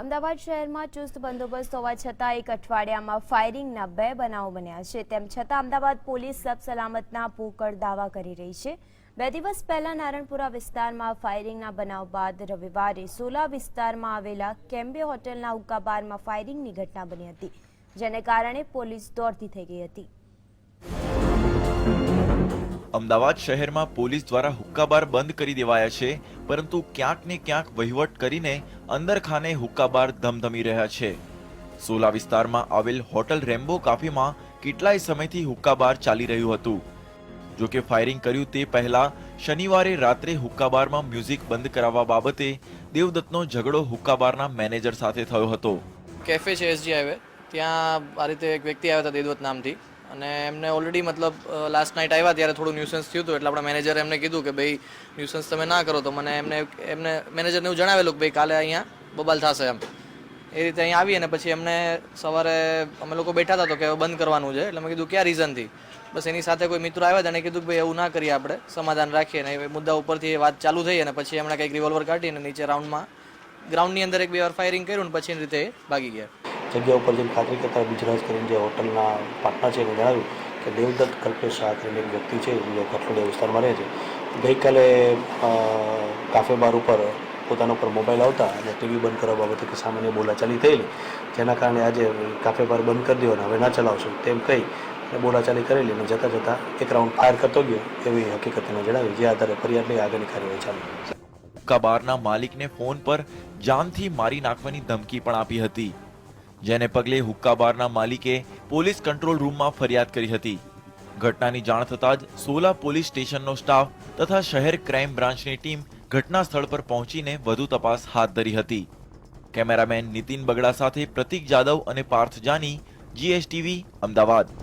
અમદાવાદ શહેરમાં ચુસ્ત બંદોબસ્ત હોવા છતાં એક અઠવાડિયામાં ફાયરિંગના બે બનાવો બન્યા છે. તેમ છતાં અમદાવાદ પોલીસ સબ સલામતના પોકળ દાવા કરી રહી છે. બે દિવસ પહેલા નારણપુરા વિસ્તારમાં ફાયરિંગના બનાવ બાદ રવિવારે સોલા વિસ્તારમાં આવેલા કેમ્બે હોટેલના ઉકાબારમાં બારમાં ફાયરિંગની ઘટના બની હતી, જેને કારણે પોલીસ દોડતી થઈ ગઈ હતી. અમદાવાદ શહેરમાં પોલીસ દ્વારા હુક્કાબાર બંધ કરી દેવાયા છે, પરંતુ ક્યાંક ને ક્યાંક વહીવટ કરીને અંદરખાને હુક્કાબાર ધમધમી રહ્યા છે. સોલા વિસ્તારમાં આવેલ હોટલ રેમ્બો કાફીમાં કેટલાય સમયથી હુક્કાબાર ચાલી રહ્યું હતું. જો કે ફાયરિંગ કર્યું તે પહેલા શનિવારે રાત્રે હુક્કાબારમાં મ્યુઝિક બંધ કરાવવા બાબતે દેવદત્તનો ઝઘડો હુક્કાબારના મેનેજર સાથે થયો હતો. કેફે છે એસજી હાઈવે. ત્યાં આ રીતે એક વ્યક્તિ આવ્યા હતા દેવદત્ત નામથી. અને એમને ઓલરેડી મતલબ લાસ્ટ નાઇટ આવ્યા ત્યારે થોડું ન્યુસન્સ થયું હતું, એટલે આપણા મેનેજરે એમને કીધું કે ભાઈ ન્યુસન્સ તમે ના કરો. તો મને એમને એમને મેનેજરને એવું જણાવેલું કે ભાઈ, કાલે અહીંયા બબાલ થશે એમ. એ રીતે અહીંયા આવી અને પછી એમને સવારે અમે લોકો બેઠા હતા તો કે બંધ કરવાનું છે. એટલે મેં કીધું, ક્યાં રીઝનથી બસ એની સાથે કોઈ મિત્રો આવ્યા હતા અને કીધું કે ભાઈ, એવું ના કરીએ આપણે, સમાધાન રાખીએ. અને એ મુદ્દા ઉપરથી એ વાત ચાલુ થઈ અને પછી એમણે કંઈક રિવોલ્વર કાઢી અને નીચે રાઉન્ડમાં ગ્રાઉન્ડની અંદર એક બે વાર ફાયરિંગ કર્યું ને પછી એ રીતે ભાગી ગયા. જગ્યા ઉપર જઈને ખાતરી કરતા બિઝનેસ કરીને જે હોટલના પાર્ટનર છે એને જણાવ્યું કે દેવદત્ત કલ્પેશ શાહ કરીને એક વ્યક્તિ છે કઠલોડિયા વિસ્તારમાં રહે છે. ગઈકાલે કાફે બાર ઉપર પોતાના ઉપર મોબાઈલ આવતા અને ટીવી બંધ કરવા બાબતે કે સામાન્ય બોલાચાલી થયેલી. જેના કારણે આજે કાફે બાર બંધ કરી દો અને હવે ના ચલાવશો તેમ કહી અને બોલાચાલી કરેલી અને જતાં જતાં એક રાઉન્ડ ફાયર કરતો ગયો એવી હકીકત એને જણાવી, જે આધારે ફરિયાદ લઈ આગળની કાર્યવાહી ચાલુ કબારના માલિકને ફોન પર જાનથી મારી નાખવાની ધમકી પણ આપી હતી. જેને પગલે હુક્કાબારના માલિકે પોલીસ કંટ્રોલ રૂમમાં ફરિયાદ કરી હતી. ઘટનાની જાણ થતાં જ સોલા પોલીસ સ્ટેશનનો સ્ટાફ તથા શહેર ક્રાઇમ બ્રાન્ચની ટીમ ઘટના સ્થળ પર પહોંચીને વધુ તપાસ હાથ ધરી હતી. કેમેરામેન નીતિન બગડા સાથે પ્રતીક જાદવ અને પાર્થ જાની, જીએસટીવી, અમદાવાદ.